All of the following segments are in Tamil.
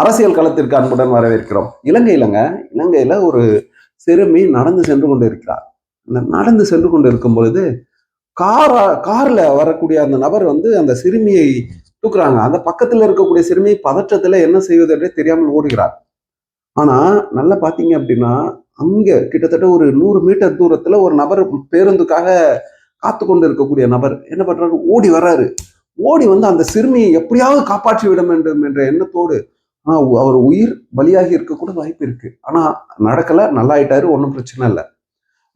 அரசியல் களத்திற்கு அன்புடன் வரவேற்கிறோம். இலங்கையிலங்க இலங்கையில ஒரு சிறுமி நடந்து சென்று கொண்டு இருக்கிறார் அந்த நடந்து சென்று கொண்டு இருக்கும் பொழுது காரா கார்ல வரக்கூடிய அந்த நபர் வந்து அந்த சிறுமியை தூக்குறாங்க. அந்த பக்கத்துல இருக்கக்கூடிய சிறுமி பதற்றத்துல என்ன செய்வது என்றே தெரியாமல் ஓடுகிறார். ஆனா நல்லா பாத்தீங்க அப்படின்னா அங்க கிட்டத்தட்ட ஒரு நூறு மீட்டர் தூரத்துல ஒரு நபர் பேருந்துக்காக காத்து கொண்டு இருக்கக்கூடிய நபர் என்ன பண்றாரு? ஓடி வர்றாரு. ஓடி வந்து அந்த சிறுமியை எப்படியாவது காப்பாற்றி விட வேண்டும் என்ற எண்ணத்தோடு ஆனால் அவர் உயிர் பலியாகி இருக்கக்கூட வாய்ப்பு இருக்கு. நடக்கலை நல்லா நல்லாயிட்டாரு ஒன்றும் பிரச்சனை இல்லை.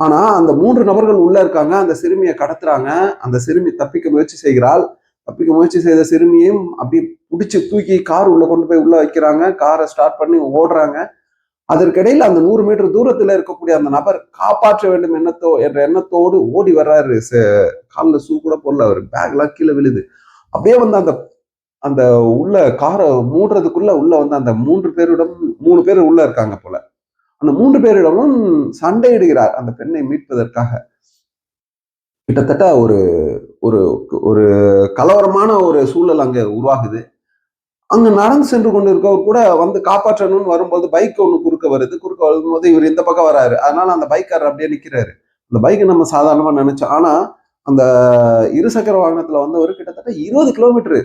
ஆனால் அந்த மூன்று நபர்கள் உள்ளே இருக்காங்க அந்த சிறுமியை கடத்துறாங்க அந்த சிறுமி தப்பிக்க முயற்சி செய்கிறாள் தப்பிக்க முயற்சி செய்த சிறுமியும் அப்படி பிடிச்சி தூக்கி கார் உள்ளே கொண்டு போய் உள்ளே வைக்கிறாங்க காரை ஸ்டார்ட் பண்ணி ஓடுறாங்க. அதற்கிடையில் அந்த நூறு மீட்டர் தூரத்தில் இருக்கக்கூடிய அந்த நபர் காப்பாற்ற வேண்டும் எண்ணத்தோ என்ற எண்ணத்தோடு ஓடி வர்றாரு காலில் ஷூ கூட போடல அவர் பேக்லாம் கீழே விழுது. அப்படியே வந்து அந்த அந்த உள்ள காரை மூடுறதுக்குள்ள உள்ள வந்து அந்த மூன்று பேரிடம் மூணு பேர் உள்ள இருக்காங்க போல. அந்த மூன்று பேரிடமும் சண்டையிடுகிறார் அந்த பெண்ணை மீட்பதற்காக. கிட்டத்தட்ட ஒரு ஒரு ஒரு கலவரமான ஒரு சூழல் அங்க உருவாகுது. அங்க நடந்து சென்று கொண்டு இருக்கவர் கூட வந்து காப்பாற்றணும்னு வரும்போது பைக் ஒன்று குறுக்க வருது. குறுக்க வரும்போது இவர் இந்த பக்கம் வராரு. அதனால அந்த பைக்காரர் அப்படியே நிக்கிறாரு. அந்த பைக்கை நம்ம சாதாரணமா நினைச்சோம். ஆனா அந்த இருசக்கர வாகனத்துல வந்தவர் கிட்டத்தட்ட இருபது கிலோமீட்டர்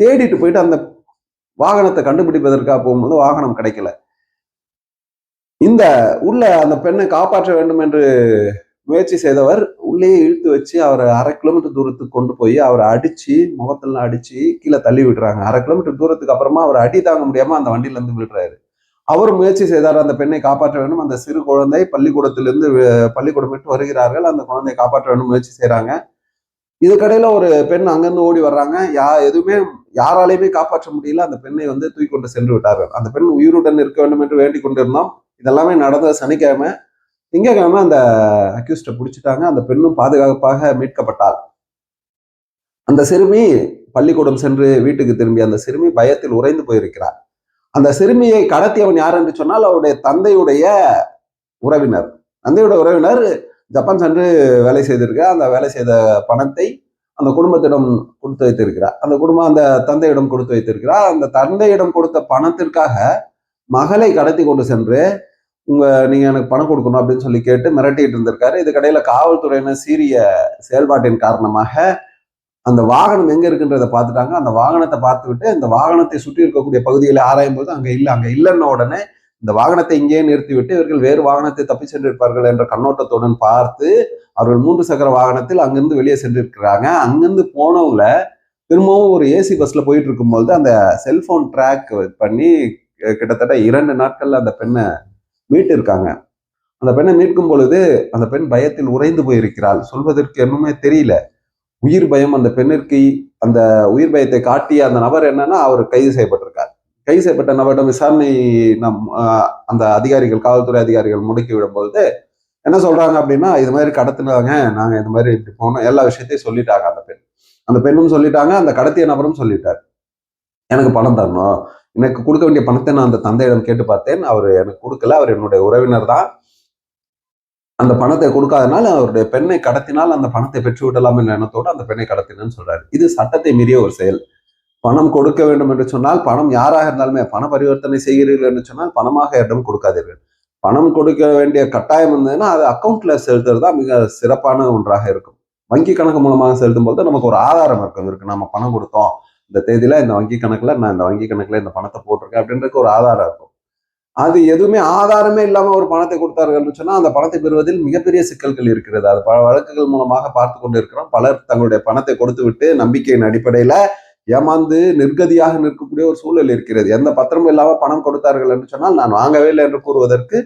தேடிட்டு போயிட்டு அந்த வாகனத்தை கண்டுபிடிப்பதற்காக போகும்போது வாகனம் கிடைக்கல. இந்த உள்ள அந்த பெண்ணை காப்பாற்ற வேண்டும் என்று முயற்சி செய்தவர் உள்ளே இழுத்து வச்சு அவரை அரை கிலோமீட்டர் தூரத்துக்கு கொண்டு போய் அவரை அடிச்சு முகத்துல அடிச்சு கீழே தள்ளி விடுறாங்க. அரை கிலோமீட்டர் தூரத்துக்கு அப்புறமா அவர் அடி தாங்க முடியாம அந்த வண்டியில இருந்து விடுறாரு அவர் முயற்சி செய்தார் அந்த பெண்ணை காப்பாற்ற வேண்டும். அந்த சிறு குழந்தை பள்ளிக்கூடத்திலிருந்து பள்ளிக்கூடம் விட்டு வருகிறார்கள். அந்த குழந்தையை காப்பாற்ற வேண்டும் முயற்சி செய்கிறாங்க இதுக்கடையில ஒரு பெண் அங்கிருந்து ஓடி வர்றாங்க. யா எதுவுமே யாராலையுமே காப்பாற்ற முடியல. அந்த பெண்ணை வந்து தூக்கி கொண்டு சென்று விட்டார்கள். அந்த பெண் உயிருடன் இருக்க வேண்டும் என்று வேண்டிக் கொண்டிருந்தோம். இதெல்லாமே நடந்த சனிக்கிழமை. திங்கக்கிழமை அந்த அக்யூஸ்டை பிடிச்சிட்டாங்க. அந்த பெண்ணும் பாதுகாப்பாக மீட்கப்பட்டாள். அந்த சிறுமி பள்ளிக்கூடம் சென்று வீட்டுக்கு திரும்பி அந்த சிறுமி பயத்தில் உறைந்து போயிருக்கிறார் அந்த சிறுமியை கடத்தியவன் யார் என்று சொன்னால் அவருடைய தந்தையுடைய உறவினர். தந்தையுடைய உறவினர் ஜப்பான் சென்று வேலை செய்திருக்க அந்த வேலை செய்த பணத்தை அந்த குடும்பத்திடம் கொடுத்து வைத்திருக்கிறார். அந்த குடும்பம் அந்த தந்தையிடம் கொடுத்து வைத்திருக்கிறார். அந்த தந்தையிடம் கொடுத்த பணத்திற்காக மகளை கடத்தி கொண்டு சென்று உங்க நீங்க எனக்கு பணம் கொடுக்கணும் அப்படின்னு சொல்லி கேட்டு மிரட்டிட்டு இருந்திருக்காரு. இது கடையில காவல்துறையினர் சீரிய செயல்பாட்டின் காரணமாக அந்த வாகனம் எங்க இருக்குன்றதை பார்த்துட்டாங்க. அந்த வாகனத்தை பார்த்துவிட்டு அந்த வாகனத்தை சுற்றி இருக்கக்கூடிய பகுதியில் ஆராயும் போது அங்க இல்லை அங்க இல்லைன்ன உடனே இந்த வாகனத்தை இங்கேயே நிறுத்திவிட்டு இவர்கள் வேறு வாகனத்தை தப்பி சென்றிருப்பார்கள் என்ற கண்ணோட்டத்துடன் பார்த்து அவர்கள் மூன்று சக்கர வாகனத்தில் அங்கிருந்து வெளியே சென்றிருக்கிறாங்க. அங்கிருந்து போனவங்கள திரும்பவும் ஒரு ஏசி பஸ்ல போயிட்டு இருக்கும்போது அந்த செல்போன் ட்ராக் பண்ணி கிட்டத்தட்ட இரண்டு நாட்கள்ல அந்த பெண்ணை மீட்டு இருக்காங்க அந்த பெண்ணை மீட்கும் பொழுது அந்த பெண் பயத்தில் உறைந்து போயிருக்கிறாள். சொல்வதற்கு என்னமே தெரியல. உயிர் பயம் அந்த பெண்ணிற்கு அந்த உயிர் பயத்தை காட்டிய அந்த நபர் என்னன்னா அவர் கைது செய்யப்பட்டிருக்கார். கைது செய்யப்பட்ட நபரிடம் விசாரணை நம் அந்த அதிகாரிகள் காவல்துறை அதிகாரிகள் முடுக்கி விடும்பொழுது என்ன சொல்றாங்க அப்படின்னா இது மாதிரி கடத்தினாங்க நாங்க இந்த மாதிரி இப்படி போனோம் எல்லா விஷயத்தையும் சொல்லிட்டாங்க அந்த பெண். அந்த பெண்ணும் சொல்லிட்டாங்க அந்த கடத்திய நபரும் சொல்லிட்டார். எனக்கு பணம் தரணும். எனக்கு கொடுக்க வேண்டிய பணத்தை நான் அந்த தந்தையிடம் கேட்டு பார்த்தேன். அவர் எனக்கு கொடுக்கல. அவர் என்னுடைய உறவினர் தான். அந்த பணத்தை கொடுக்காதனால அவருடைய பெண்ணை கடத்தினால் அந்த பணத்தை பெற்று விடலாம் என்ற எண்ணத்தோடு அந்த பெண்ணை கடத்தினேன்னு சொல்றாரு. இது சட்டத்தை மீறிய ஒரு செயல். பணம் கொடுக்க வேண்டும் என்று சொன்னால் பணம் யாராக இருந்தாலுமே பண பரிவர்த்தனை செய்கிறீர்கள் என்று சொன்னால் பணமாக இடம் கொடுக்காதீர்கள். பணம் கொடுக்க வேண்டிய கட்டாயம் இருந்ததுன்னா அது அக்கௌண்ட்ல செலுத்துறது தான் மிக சிறப்பான ஒன்றாக இருக்கும். வங்கி கணக்கு மூலமாக செலுத்தும் போது நமக்கு ஒரு ஆதாரம் இருக்கும் இருக்கு நம்ம பணம் கொடுத்தோம். இந்த தேதியில இந்த வங்கி கணக்குல நான் இந்த வங்கி கணக்குல இந்த பணத்தை போட்டிருக்கேன் அப்படின்றதுக்கு ஒரு ஆதாரம் இருக்கும். அது எதுவுமே ஆதாரமே இல்லாம ஒரு பணத்தை கொடுத்தார்கள் சொன்னா அந்த பணத்தை பெறுவதில் மிகப்பெரிய சிக்கல்கள் இருக்கிறது. அது பல வழக்குகள் மூலமாக பார்த்து கொண்டு இருக்கிறோம். பலர் தங்களுடைய பணத்தை கொடுத்து விட்டு நம்பிக்கையின் அடிப்படையில ஏமாந்து நிர்கதியாக நிற்கக்கூடிய ஒரு சூழல் இருக்கிறது. எந்த பத்திரமும் இல்லாம பணம் கொடுத்தார்கள் என்று சொன்னால் நான் வாங்கவே இல்லை என்று கூறுவதற்கு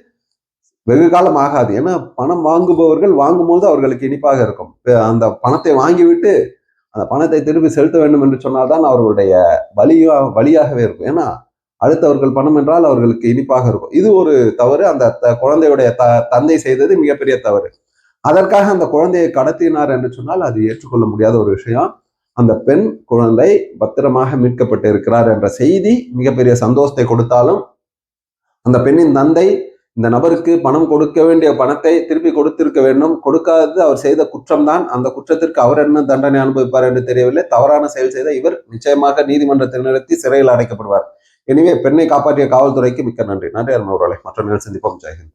வெகு காலம் ஆகாது. ஏன்னா பணம் வாங்குபவர்கள் வாங்கும்போது அவர்களுக்கு இனிப்பாக இருக்கும். அந்த பணத்தை வாங்கிவிட்டு அந்த பணத்தை திருப்பி செலுத்த வேண்டும் என்று சொன்னால்தான் அவர்களுடைய வலியா வழியாகவே இருக்கும். ஏன்னா அடுத்தவர்கள் பணம் என்றால் அவர்களுக்கு இனிப்பாக இருக்கும். இது ஒரு தவறு. அந்த குழந்தையுடைய த தந்தை செய்தது மிகப்பெரிய தவறு. அதற்காக அந்த குழந்தையை கடத்தினார் என்று சொன்னால் அது ஏற்றுக்கொள்ள முடியாத ஒரு விஷயம். அந்த பெண் குழந்தை பத்திரமாக மீட்கப்பட்டு இருக்கிறார் என்ற செய்தி மிகப்பெரிய சந்தோஷத்தை கொடுத்தாலும் அந்த பெண்ணின் தந்தை இந்த நபருக்கு பணம் கொடுக்க வேண்டிய பணத்தை திருப்பி கொடுத்திருக்க வேண்டும். கொடுக்காதது அவர் செய்த குற்றம் தான் அந்த குற்றத்திற்கு அவர் என்ன தண்டனை அனுபவிப்பார் என்று தெரியவில்லை. தவறான செயல் செய்த இவர் நிச்சயமாக நீதிமன்றத்தில் நிறுத்தி சிறையில் அடைக்கப்படுவார். எனவே பெண்ணை காப்பாற்றிய காவல்துறைக்கு மிக்க நன்றி. நன்றி அருண் அவர்களை. மற்ற நேரம் சந்திப்போம். ஜெயஹிந்த்